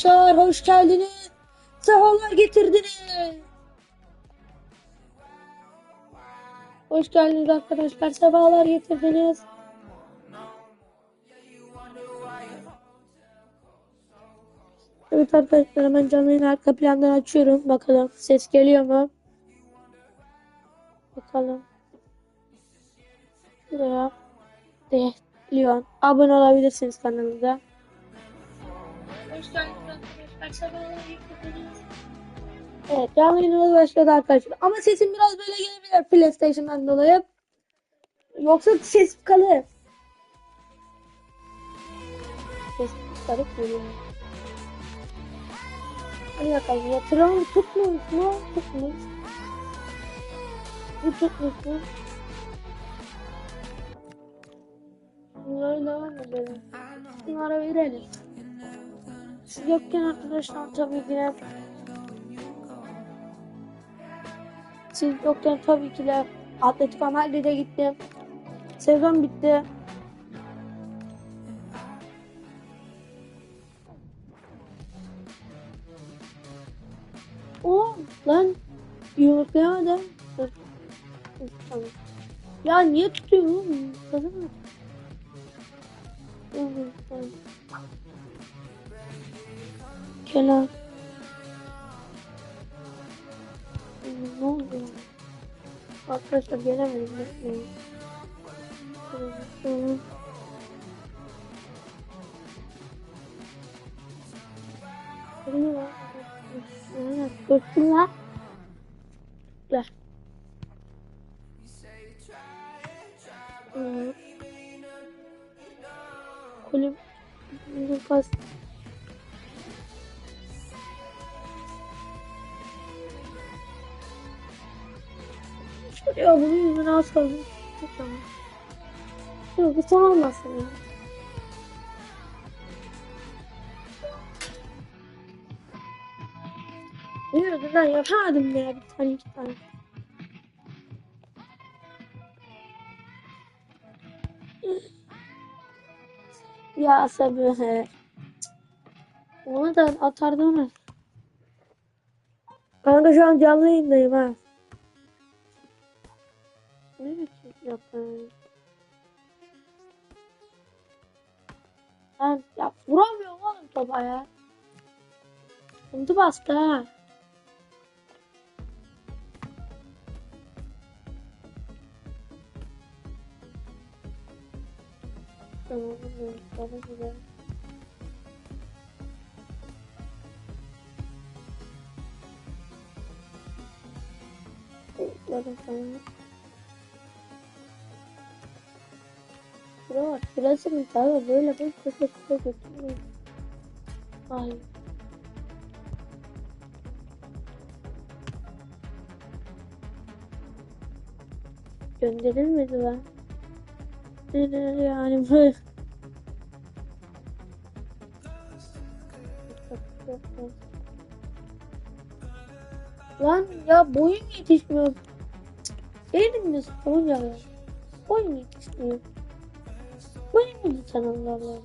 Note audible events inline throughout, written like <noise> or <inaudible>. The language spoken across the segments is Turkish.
Çağır hoş geldiniz. Sefalar getirdiniz. Hoş geldiniz arkadaşlar. Sefalar getirdiniz. Evet arkadaşlar hemen canlı yayını arka plandan açıyorum. Bakalım ses geliyor mu? Bakalım. Şuraya. Leon. Abone olabilirsiniz kanalımıza. Evet canlı yayınımız başladı arkadaşlar. Ama sesim biraz böyle gelebilir PlayStation'dan dolayı. Yoksa ses kalır. Ses garip geliyor. Hadi bakalım yatıralım tutmuyormuş mu? Tutmuş. Bu tutmuş mu? Bunları devam edelim. Bunlara verelim. Yokken arkadaşlar tabii ki de Siz yokken tabii ki de Atletico Madrid'e gittim. Sezon bitti. O lan yumruklayamadım. Tamam. Ya niye oğlum? Kadın mı? Tamam. Kenan. Ne oldu? Arkadaşlar gelemedim. Bekleyin. Korktum lan. Gel. Hı. Kulüp. Ya bunun yüzüne asalım. Tamam. Yok bu son olmasın ya. Ne yüzünden yapamadım ya bir tane iki tane. Ya sabır. Ona da atardı onu. Kanka şu an canlı yayındayım ha. Ne biçim yapayım? Ben ya vuramıyorum oğlum topa ya. Sıkıntı bastı ha. Tamam, tamam, tamam. Tamam, Bro, burası mı tabi böyle bir köpekle götürmeyin. Ay. Gönderilmedi lan. Yani böyle. <laughs> Lan ya boyum yetişmiyor. Elimde sorun ya. Boyum yetişmiyor. Boyum lütfen Allah Allah.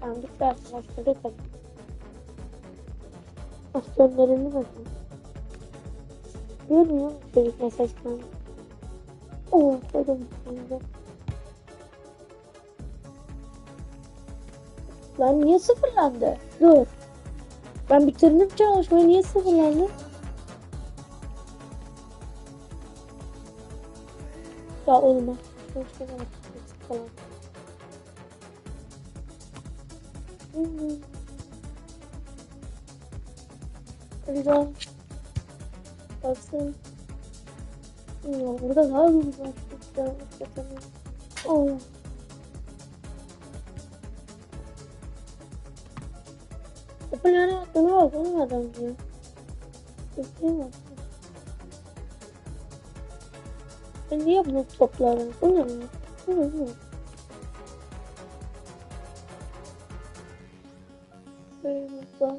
Tamam bitti arkadaşlar. Bakalım. Askerlerini bakın. Görmüyor musun çocuk mesajdan? Oh, dedim şimdi. Lan niye sıfırlandı? Dur. Ben bitirdim çalışmayı. Niye sıfırlandı? Ya olmaz. Şöyle bakayım falan. Hmm. Güzel. Baksın. Ya burada daha güzel başlık ya. Hakikaten. Oh. Popüler aklına bak oğlum adam ya. Bekleyin bak. Ben niye bunu toplarım? Bu ne? Bu ne bu? Buradan.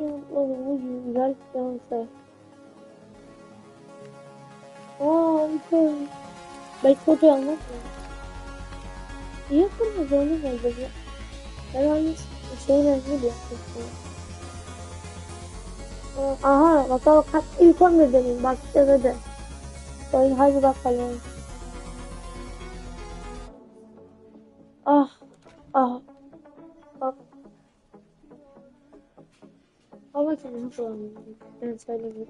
Ya oğlum bu güzel bir dansa. kanka. Ben kötü olmaz mı? Niye kırmızı oğlum oldu bu? Ben aynı şeyle ne yaptım? Aha bakalım kaç ilk 11 deneyim bak hadi. Oyun hadi bakalım. Ah ah ah. Ama şimdi nasıl oynayayım? Ben söyleyeyim.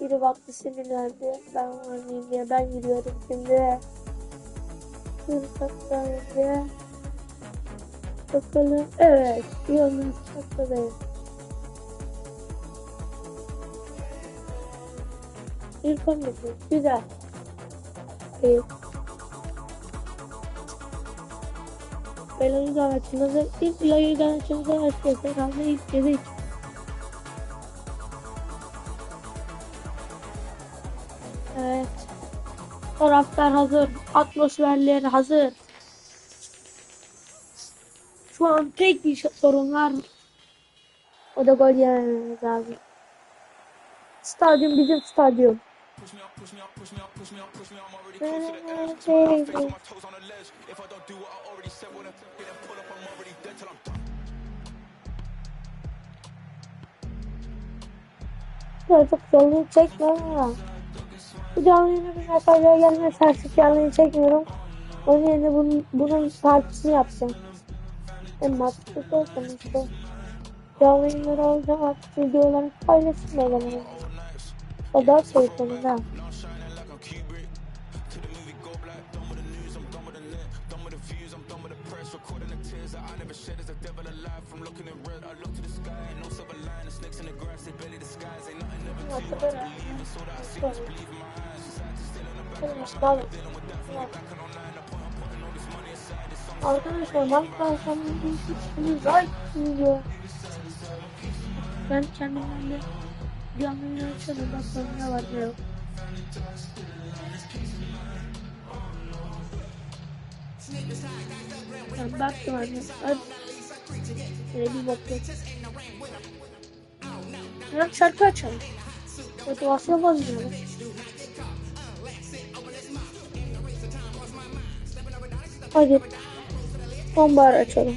Biri baktı sinirlendi. Ben oynayayım diye ben gidiyorum şimdi. Bir saklandı. Bakalım. Evet. Yolun sakladayım. İlk 11. Güzel. Evet. Belanı davetinde ilk yayı davetinde açıyoruz. Herhalde ilk yedik. Evet. Taraftar hazır. Atmosferleri hazır. Şu an tek bir sorun var. O da gol yememiz lazım. Stadyum bizim stadyum. Çok canlıyı çekmiyorum ya. Bu canlı yayına bir mesajlar gelmez. Artık canlı yayın çekmiyorum. Onun yerine bunun, bunun partisini yapacağım. En mantıklısı olsun işte. Canlı yayınları alacağım artık videoları paylaşayım o zaman. O da şey sonunda. Now I'm Arkadaşlar ben sana bir like video. Ben kendimle canlı yayın açalım. Bakalım ne var ne. Ben baktım anne. Hadi. Şöyle bir bakayım. Ya şarkı açalım. Motivasyon bozmuyor. Hadi. Sonbahar açalım.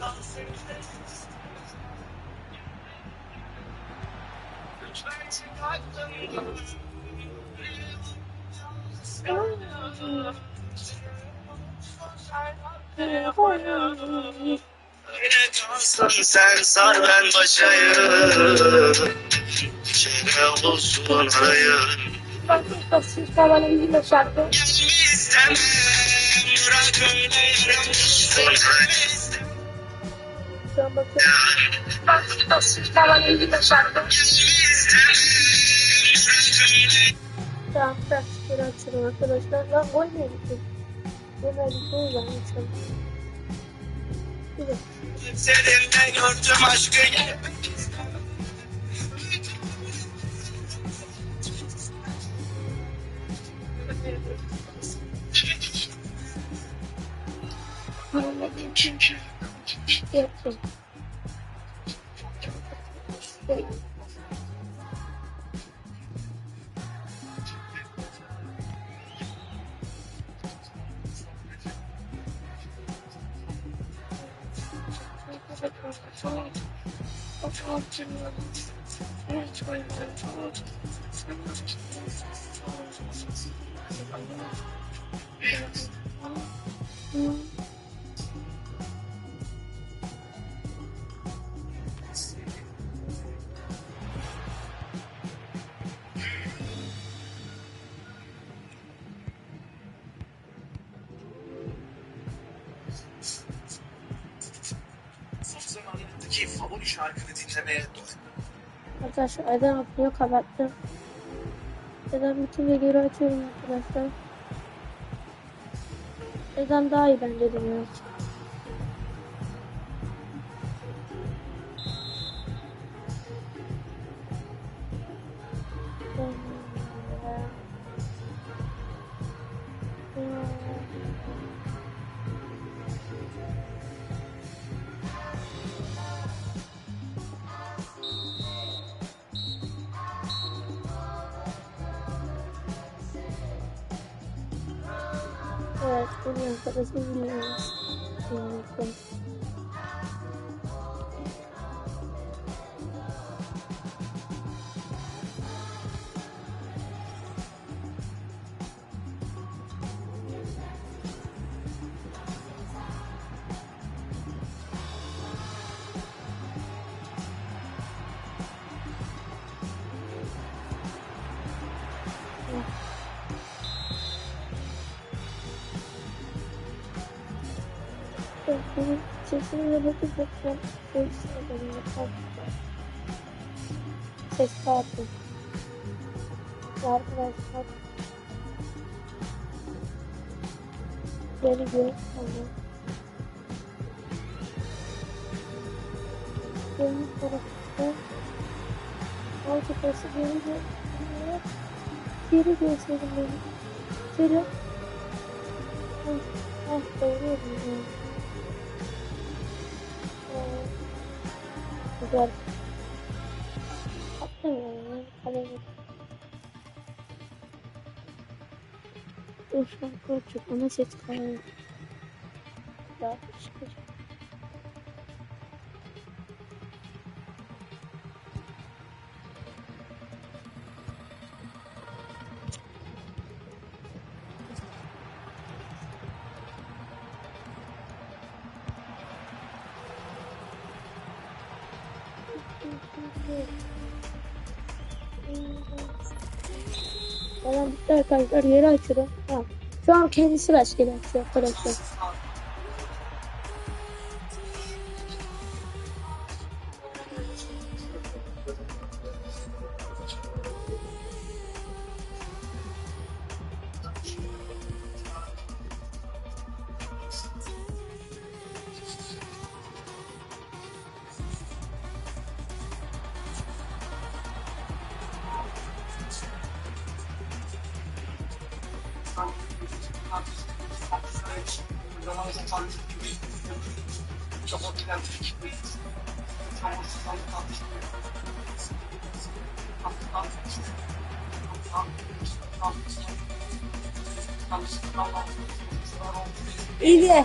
Kalsın sen sar ben başayım Çene olsun hayır. İstemem bırak öyle yaramazsın Şu an bakıyorum. Bak bak siz bana ilgili şarkı. Tamam şöyle açalım arkadaşlar. Lan gol mü yedik? Yemedik o yüzden açalım. Güzel. Seninle gördüm aşkı Eu Arkadaşlar Eden atıyor kapattım. Eden bitince geri açıyorum arkadaşlar. Eden daha iyi bence dinliyor. Evet, bunu arkadaşım biliyoruz. Kesinlikle. Evet, benim sesimle bakıp bakıp polisi adamına kalktı. Ses kalktı. Arkadaşlar. Beni gör ama. Benim tarafta. Arkadaşı geri gör. Geri görseydim beni. Geri. Ah, ah, doğruyordum Güzel. Attım yani. Kalemi. Dur şarkı açık ama ses kalıyor. Daha çıkacak. Tamam arkadaşlar yeri açıyorum. Tamam. Şu an kendisi rastgele açıyor arkadaşlar. İyi.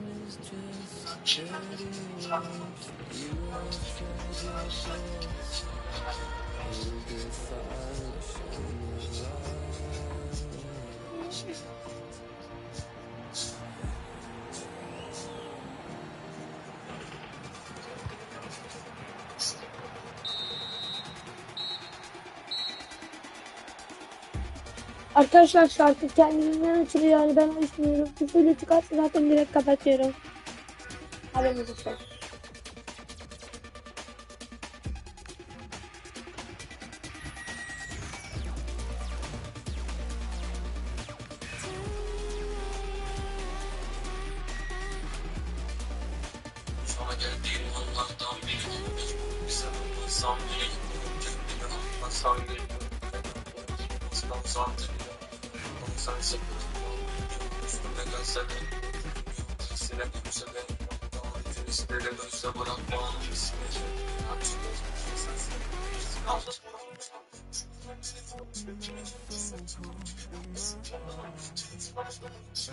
Arkadaşlar şarkı kendiliğinden açılıyor yani ben açmıyorum. Küfürlü çıkarsa zaten direkt kapatıyorum. ale nie wyszło.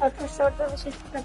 Arkadaşlar orada bir şey çıktı.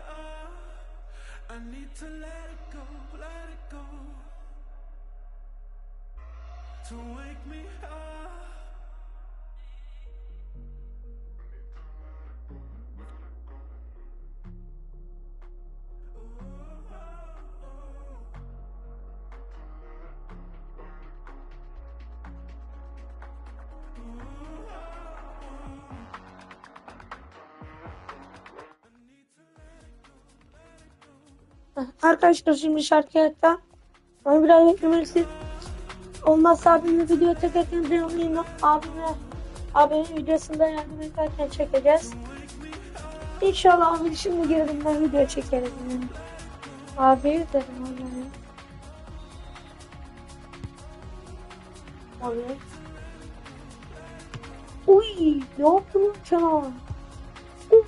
I need to let it go, let it go. To wake me up. Arkadaşlar şimdi şarkı hatta onu biraz beklemelisin. Olmazsa abimle video çekerken canlıyım. Abime abimin videosunda yardım ederken çekeceğiz. İnşallah abi şimdi girdim ben video çekerim. Yani. Abi dedim abi. Abi. Uy ne yaptın canavar? Uf,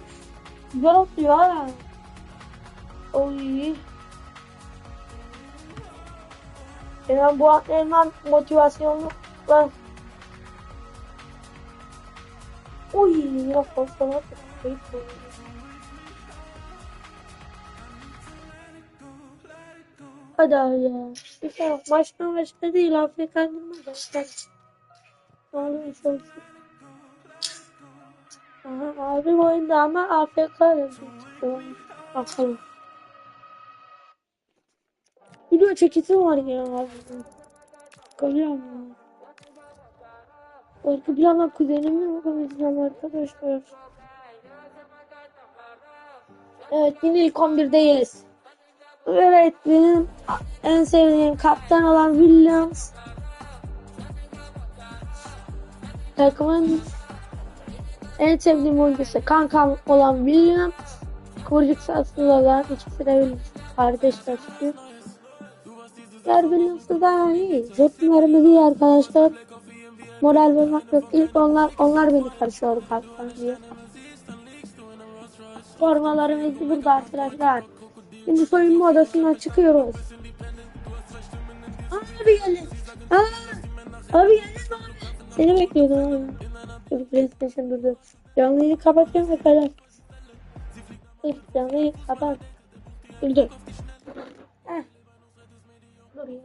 güzel ya. Oy. Hemen bu hemen motivasyonlu ben. Oy ya fazla. Hadi abi ya. Yok. Maçtan maçta değil. Afrika kandırma da. Bak. Ne olursa olsun. Aha, abi oyunda ama AFK yazıyor. Bakalım. Video çekisi var ya. Kalıyorum ya. Arka plana kuzenimle konuşacağım arkadaşlar. Evet yine ilk 11'deyiz. Evet benim en sevdiğim kaptan olan Williams. Takımın en sevdiğim oyuncusu kankam olan Williams. Kıvırcık saçlı olan ikisi de Williams. Kardeşler çünkü. Diğer Williams'ı daha iyi. Ritimlerimiz iyi arkadaşlar. Moral vermek yok. İlk onlar, onlar beni karışıyor kaptan diye. Formalarımız burada arkadaşlar. Şimdi soyunma odasından çıkıyoruz. Abi gelin. Aa, abi gelin abi. Seni bekliyordum abi. Dur PlayStation durdu. Canlıyı kapatıyorum kadar. Ekranı kapat. Dur dur. Santorini.